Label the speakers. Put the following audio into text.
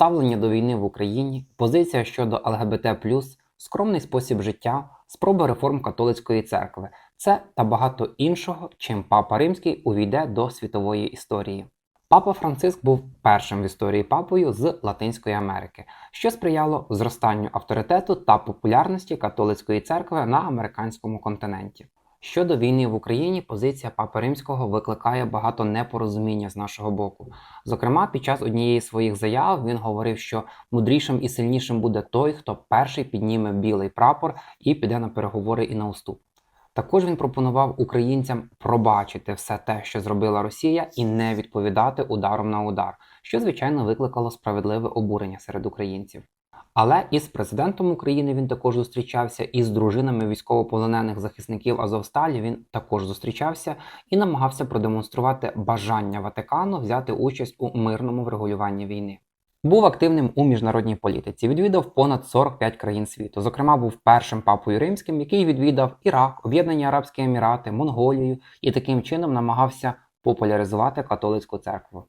Speaker 1: ставлення до війни в Україні, позиція щодо ЛГБТ, скромний спосіб життя, спроби реформ католицької церкви. Це та багато іншого, чим Папа Римський увійде до світової історії. Папа Франциск був першим в історії папою з Латинської Америки, що сприяло зростанню авторитету та популярності католицької церкви на американському континенті. Щодо війни в Україні, позиція Папи Римського викликає багато непорозуміння з нашого боку. Зокрема, під час однієї своїх заяв він говорив, що мудрішим і сильнішим буде той, хто перший підніме білий прапор і піде на переговори і на уступ. Також він пропонував українцям пробачити все те, що зробила Росія, і не відповідати ударом на удар, що звичайно викликало справедливе обурення серед українців. Але із президентом України він також зустрічався, і з дружинами військовополонених захисників Азовсталі він також зустрічався і намагався продемонструвати бажання Ватикану взяти участь у мирному врегулюванні війни. Був активним у міжнародній політиці, відвідав понад 45 країн світу. Зокрема, був першим папою римським, який відвідав Ірак, Об'єднані Арабські Емірати, Монголію і таким чином намагався популяризувати католицьку церкву.